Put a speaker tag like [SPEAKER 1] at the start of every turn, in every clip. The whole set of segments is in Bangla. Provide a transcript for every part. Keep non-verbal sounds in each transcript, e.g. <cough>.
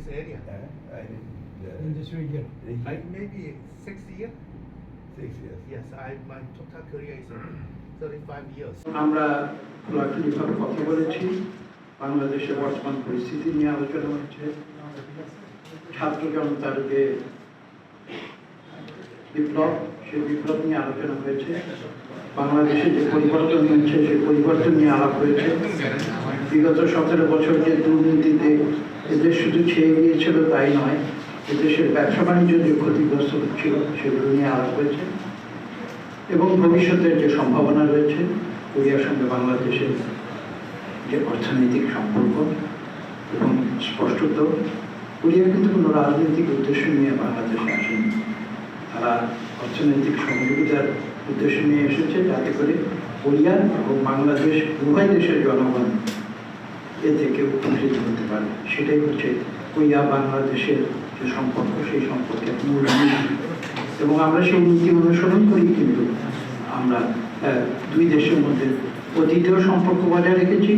[SPEAKER 1] this area.
[SPEAKER 2] Uh, I mean,
[SPEAKER 3] in
[SPEAKER 2] uh,
[SPEAKER 3] this region.
[SPEAKER 1] Like maybe six years.
[SPEAKER 2] six years.
[SPEAKER 1] Yes, I my total career is <clears throat> thirty-five years.
[SPEAKER 4] আমরা খোলাখুলিভাবে কথা বলেছি বাংলাদেশের বর্তমান পরিস্থিতি নিয়ে আলোচনা হচ্ছে ছাত্র জনতার যে বিপ্লব, সেই বিপ্লব নিয়ে আলোচনা হয়েছে। বাংলাদেশে যে পরিবর্তন হয়েছে, সেই পরিবর্তন নিয়ে আলাপ হয়েছে। বিগত সতেরো বছর যে দুর্নীতিতে এদেশ শুধু ছেয়ে গিয়েছিল তাই নয়, এদেশের ব্যবসা বাণিজ্য যে ক্ষতিগ্রস্ত হচ্ছিল, সেগুলো নিয়ে আলাপ হয়েছে। এবং ভবিষ্যতের যে সম্ভাবনা রয়েছে কোরিয়ার সঙ্গে বাংলাদেশের যে অর্থনৈতিক সম্পর্ক এবং স্পষ্টত কোরিয়া কিন্তু কোনো রাজনৈতিক উদ্দেশ্য নিয়ে বাংলাদেশে আসেনি। অর্থনৈতিক সহযোগিতার উদ্দেশ্য নিয়ে এসেছে, যাতে করে কোরিয়া এবং বাংলাদেশ উভয় দেশের জনগণ এ থেকে উপকৃত হতে পারে। সেটাই হচ্ছে কোরিয়া বাংলাদেশের যে সম্পর্ক, সেই সম্পর্কের মূল এবং আমরা সেই নীতি অনুসরণ করি, কিন্তু আমরা দুই দেশের মধ্যে অতীতেও সম্পর্ক বজায় রেখেছি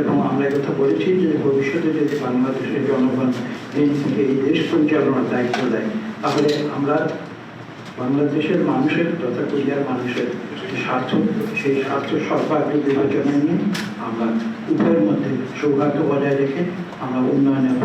[SPEAKER 4] এবং আমরা একথা বলেছি যে ভবিষ্যতে যদি বাংলাদেশের জনগণ এই দেশ পরিচালনার দায়িত্ব দেয়, তাহলে আমরা বাংলাদেশের মানুষের তথা কোরিয়ার মানুষের স্বার্থ, সেই স্বার্থ সর্বাগ্রে বিবেচনা নিয়ে আমরা উভয়ের মধ্যে সৌহার্দ্য বজায় রেখে আমরা উন্নয়নের